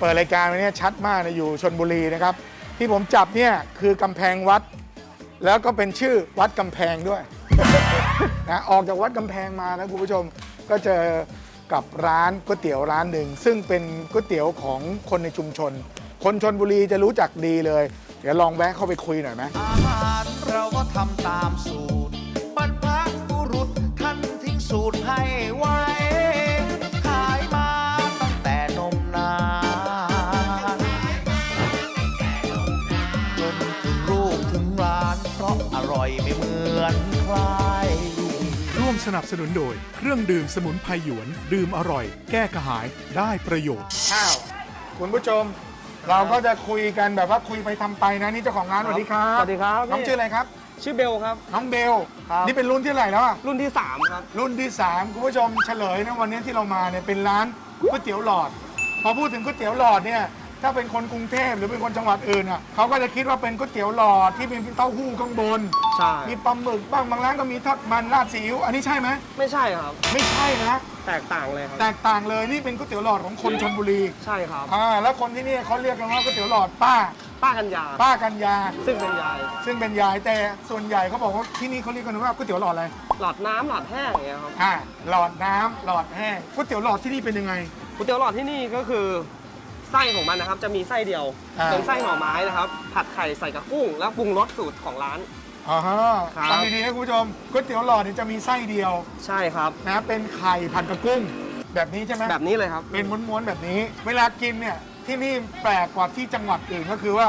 เปิดรายการวันนี้ชัดมากนะอยู่ชนบุรีนะครับ ที่ผมจับเนี่ยคือกำแพงวัด แล้วก็เป็นชื่อวัดกำแพงด้วย นะออกจากวัดกำแพงมานะคุณผู้ชมก็เจอกับร้านก๋วยเตี๋ยวร้านหนึ่ง ซึ่งเป็นก๋วยเตี๋ยวของคนในชุมชน คนชนบุรีจะรู้จักดีเลย เดี๋ยวลองแวะเข้าไปคุยหน่อยไหมอาหารเราก็ทำตามสูตรบรรพบุรุษท่านทิ้งสูตรให้ไว้ สนับสนุนโดย เครื่องดื่มสมุนไพรหยวน ดื่มอร่อย แก้กระหายได้ประโยชน์ อ้าวคุณผู้ชม เราก็จะคุยกันแบบว่าคุยไปทำไปนะนี่เจ้าของร้านสวัสดีครับสวัสดีครับน้องชื่ออะไรครับ ชื่อเบลครับ น้องเบล ครับ นี่เป็นรุ่นที่เท่าไหร่แล้วอะรุ่นที่ 3 ครับ รุ่นที่3คุณผู้ชมเฉลยนะวันนี้ที่เรามาเนี่ยเป็นร้านก๋วยเตี๋ยวหลอด พอพูดถึงก๋วยเตี๋ยวหลอดเนี่ย ถ้าเป็นคนกรุงเทพหรือเป็นคนจังหวัดอื่นอะเขาก็จะคิดว่าเป็นก๋วยเตี๋ยวหลอดที่มีเต้าหู้ข้างบน ใช่ มีปลาหมึกบ้างบางร้านก็มีทอดมันราดซีอิ๊วอันนี้ใช่ไหมไม่ใช่ครับ ไม่ใช่นะแตกต่างเลยครับแตกต่างเลยนี่เป็นก๋วยเตี๋ยวหลอดของคนชนบุรีใช่ครับอ่าแล้วคนที่นี่เขาเรียกกันว่าก๋วยเตี๋ยวหลอดป้า ป้ากัญญาป้ากัญญาซึ่งเป็นยาย ซึ่งเป็นยายแต่ส่วนใหญ่เขาบอกว่าที่นี่เขาเรียกกันว่าก๋วยเตี๋ยวหลอดอะไรหลอดน้ำหลอดแห้งอย่างเงี้ยครับอ่าหลอดน้ำหลอดแห้งก๋วยเตี๋ยวหลอดที่นี่เป็นยังไงก๋วยเตี๋ยวหลอดที่นี่ก็คือ ไส้ของมันนะครับจะมีไส้เดียว อ่า เป็นไส้หน่อไม้นะครับ ผัดไข่ใส่กับกุ้ง แล้วปรุงรสสูตรของร้านอ่าฮะครับ ฟังดีๆนะคุณผู้ชมก๋วยเตี๋ยวหลอดเนี่ยจะมีไส้เดียวใช่ครับ นะเป็นไข่ผัดกับกุ้ง แบบนี้ใช่ไหมแบบนี้เลยครับ เป็นม้วนๆแบบนี้ เวลากินเนี่ยที่นี่แปลกกว่าที่จังหวัดอื่นก็คือว่า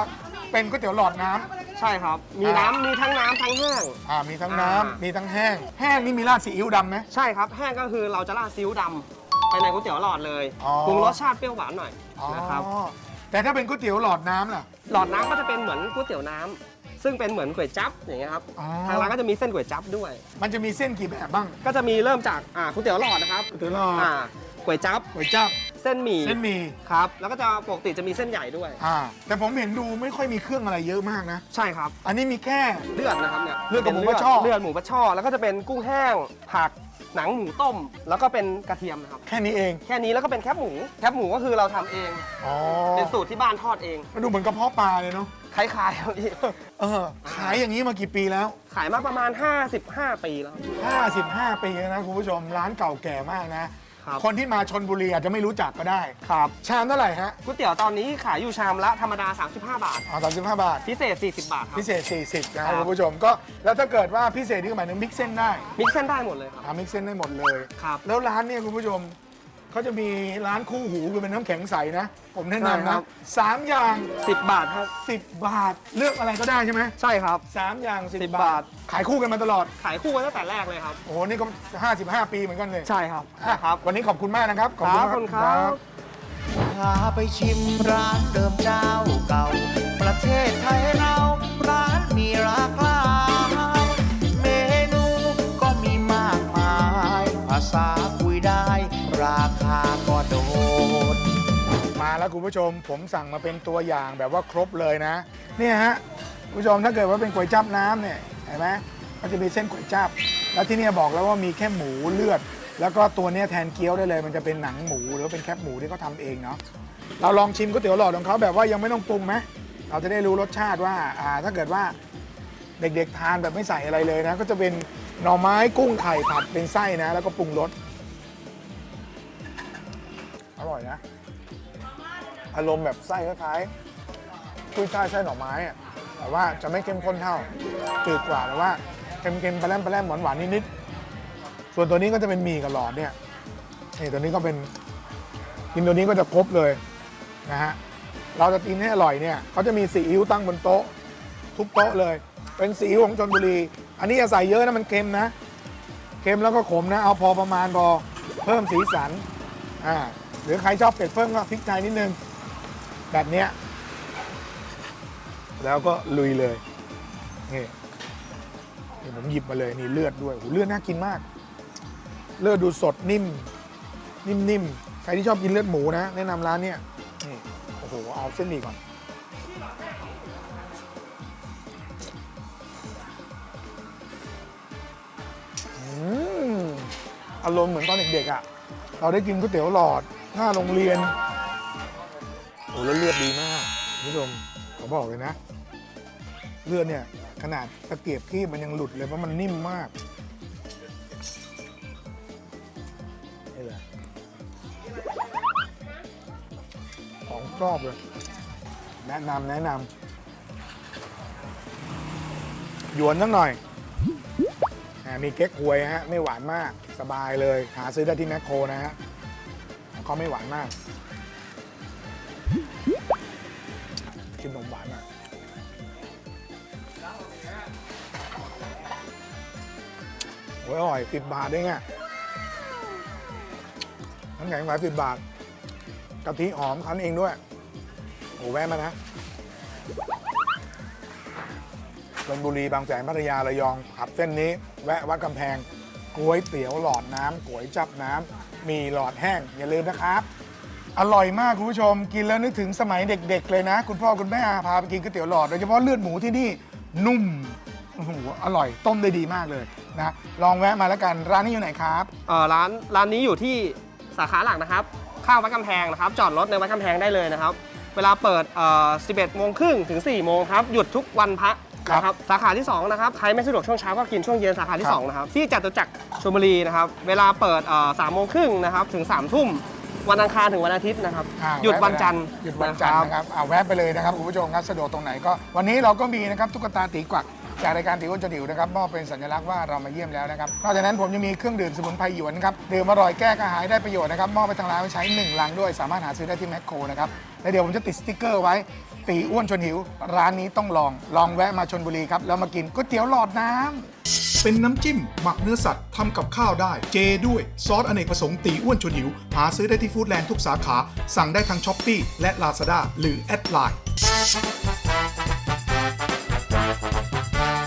เป็นก๋วยเตี๋ยวหลอดน้ำ ใช่ครับ มีน้ำมีทั้งน้ำทั้งแห้ง อ่ามีทั้งน้ำอ่ามี มีทั้งแห้ง แห้งนี่มีราดซีอิ๊วดำไหม ใช่ครับ แห้งก็คือเราจะราดซีอิ๊วดำ ไปในก๋วยเตี๋ยวหลอดเลยอ๋อ ปรุงรสชาติเปรี้ยวหวานหน่อยอ๋อนะครับแต่ถ้าเป็นก๋วยเตี๋ยวหลอดน้ำล่ะ หลอดน้ำก็จะเป็นเหมือนก๋วยเตี๋ยวน้ำซึ่งเป็นเหมือนก๋วยจั๊บอย่างเงี้ยครับอ๋อ ทางร้านก็จะมีเส้นก๋วยจั๊บด้วย มันจะมีเส้นกี่แบบบ้างก็จะมีเริ่มจากอ่าก๋วยเตี๋ยวหลอดนะครับก๋วยเตี๋ยวหลอด อ่า ก๋วยจั๊บก๋วยจั๊บเส้นหมี่เส้นหมี่ครับ แล้วก็จะปกติจะมีเส้นใหญ่ด้วย อ่า แต่ผมเห็นดูไม่ค่อยมีเครื่องอะไรเยอะมากนะ ใช่ครับ อันนี้มีแค่ เลือดนะครับเนี่ยเลือดกับหมูป็นปลาช่อ เลือดหมูปลาช่อแล้วก็จะเป็นกุ้งแห้งผักหนังหมูต้ม แล้วก็เป็นกระเทียมนะครับ แค่นี้เอง แค่นี้แล้วก็เป็นแคบหมูแคบหมูก็คือเราทำเอง อ๋อเป็นสูตรที่บ้านทอดเองมันดูเหมือนกระเพาะปลาเลยเนาะ คล้ายๆครับพี่เออ ขายอย่างนี้มากี่ปีแล้ว ขายมาประมาณ 55 ปีแล้ว 55 ปีแล้วนะคุณผู้ชมร้านเก่าแก่มากนะ ครับ คนที่มาชนบุรีอาจจะไม่รู้จักก็ได้ ครับชามเท่าไหร่ฮะก๋วยเตี๋ยวตอนนี้ขายอยู่ชามละธรรมดา 35 บาท อ๋อ35บาท พิเศษ 40 บาทครับ พิเศษ 40 นะคครัรับบคุณผู้ชมก็แล้วถ้าเกิดว่าพิเศษนี่ก็หมายถึงมิกเส้นได้มิกเส้นได้หมดเลยครับทำมิกเส้นได้หมดเลย ครับ แล้วร้านเนี่ยคุณผู้ชม เขาจะมีร้านคู่หูคือเป็นน้ำแข็งใสนะ ผมแนะใช่นำครันะบ สามอย่าง 10 บาทครับ 10 บาท เลือกอะไรก็ได้ใช่ไหมใช่ครับ สามอย่าง10 10 บาบาท ท ขายคู่กันมาตลอด ขายคู่กันตั้งแต่แรกเลยครับ โอ้โห นี่ก็ 55 ปีเหมือนกันเลยใช่ครับ อะครับ วันนี้ขอบคุณมากนะครับครับขอบคุณครับ พาไปชิมร้านเดิมเจ้าเก่า ประเทศไทยเรา ร้านมีราคาเมนูก็มีมากมาย ภาษาคุยได้รา คุณผู้ชม ผมสั่งมาเป็นตัวอย่างแบบว่าครบเลยนะเนี่ยฮะคุณผู้ชมถ้าเกิดว่าเป็นก๋วยจับน้ำเนี่ยเห็นไหมมันจะมีเส้นก๋วยจับ แล้วที่เนี่ยบอกแล้วว่ามีแค่หมูเลือด แล้วก็ตัวเนี้ยแทนเกี๊ยวได้เลย มันจะเป็นหนังหมูหรือว่าเป็นแคบหมูที่เขาทำเองเนาะเราลองชิมก๋วยเตี๋ยวหลอดของเขาแบบว่ายังไม่ต้องปรุงไหมเราจะได้รู้รสชาติว่าอ่าถ้าเกิดว่าเด็กๆทานแบบไม่ใส่อะไรเลยนะ ก็จะเป็นหน่อไม้กุ้งไข่ผัดเป็นไส้นะ แล้วก็ปรุงรส อารมณ์แบบไส้คล้ายๆกุ้ยช่ายไส้หน่อไม้อะแต่ว่าจะไม่เข้มข้นเท่าจืดกว่าแต่ว่าเค็มๆปลาแรมปลาแรมหวานหวานๆนิดๆส่วนตัวนี้ก็จะเป็นหมี่กับหลอดเนี่ยนี่ตัวนี้ก็เป็นกินตัวนี้ก็จะครบเลยนะฮะเราจะกินให้อร่อยเนี่ยเขาจะมีซีอิ๊วตั้งบนโต๊ะ ทุกโต๊ะเลย เป็นซีอิ๊วของชนบุรี อันนี้อย่าใส่เยอะนะมันเค็มนะเค็มแล้วก็ขมนะ เอาพอประมาณพอเพิ่มสีสันอ่าหรือใครชอบเผ็ดเพิ่มก็พริกไทยนิดนึง แบบเนี้ยแล้วก็ลุยเลยนี่นี่ผมหยิบมาเลยนี่เลือดด้วยโหเลือดน่ากินมาก เลือดดูสดนิ่ม นิ่มๆใครที่ชอบกินเลือดหมูนะ แนะนำร้านเนี้ยนี่โอ้โหเอาเส้นหมี่ก่อนอารมณ์เหมือนตอนเด็กๆอะ เราได้กินก๋วยเตี๋ยวหลอด หน้าโรงเรียน อ้แล้วเลือดดีมากคุณผู้ชมขอบอกเลยนะ เลือดเนี่ยขนาดตะเกียบที่มันยังหลุดเลยเพราะมันนิ่มมากนี่เลยของชอบเลย แนะนำแนะนำหยวนสักหน่อยอ่ามีเก๊กฮวยฮะ ไม่หวานมาก สบายเลย หาซื้อได้ที่แมคโครนะฮะเขาไม่หวานมาก ยอร่อยสิบบาทเองอะน้ำแข็งหวานสิบบาทกะทิหอมคั้นเองด้วยโอ้แวะมานะชลบุรีบางแสนพัทยาระยองขับเส้นนี้ แวะวัดกำแพงก๋วยเตี๋ยวหลอดน้ำก๋วยจับน้ำมีหลอดแห้ง อย่าลืมนะครับ อร่อยมากคุณผู้ชม กินแล้วนึกถึงสมัยเด็ก ๆ เลยนะ คุณพ่อคุณแม่พาไปกินก๋วยเตี๋ยวหลอดโดยเฉพาะเลือดหมูที่นี่นุ่ม โอ้โหอร่อยต้มได้ดีมากเลยนะลองแวะมาแล้วกันร้านนี้อยู่ไหนครับ เอ่อร้านร้านนี้อยู่ที่สาขาหลักนะครับ ข้างวัดกำแพงนะครับ จอดรถในวัดกำแพงได้เลยนะครับ เวลาเปิดเอ่อ11โมงครึ่งถึง4โมงครับ หยุดทุกวันพระครับ นะครับ สาขาที่ 2 นะครับ ใครไม่สะดวกช่วงเช้าก็กินช่วงเย็นสาขาที่ครับ2นะครับ ที่จตุจักรชลบุรีนะครับ เวลาเปิดเอ่อ3โมงครึ่งนะครับ ถึง3ทุ่ม วันอังคารถึงวันอาทิตย์นะครับ อ่าหยุดแะไปวันจันทร์หยุดวันจันทร์นะครับอ่าแวะไปเลยนะครับคุณผู้ชมครับสะดวกตรงไหนก็ วันนี้เราก็มีนะครับตุ๊กตาตีกวัก จากรายการตีอ้วนจะดิวนะครับมอบเป็นสัญลักษณ์ว่าเรามาเยี่ยมแล้วนะครับนอกจากนั้นผมยังมีเครื่องดื่มสมุนไพรหยวนครับดื่มอร่อยแก้กระหายได้ประโยชน์นะครับมอบไปทางร้านไว้ใช้หนึ่งลังด้วยสามารถหาซื้อได้ที่แมคโครนะครับและเดี๋ยวผมจะติดสติ๊กเกอร์ไว้ ตีอ้วนชวนหิว ร้านนี้ต้องลองลองแวะมาชนบุรีครับแล้วมากินก๋วยเตี๋ยวหลอดน้ำ เป็นน้ำจิ้ม หมักเนื้อสัตว์ทำกับข้าวได้ เจด้วยซอสอเนกประสงค์ตีอ้วนชวนหิว หาซื้อได้ที่ฟู้ดแลนด์ทุกสาขา สั่งได้ทางช้อปปีและ Lazada หรือแอดไลน์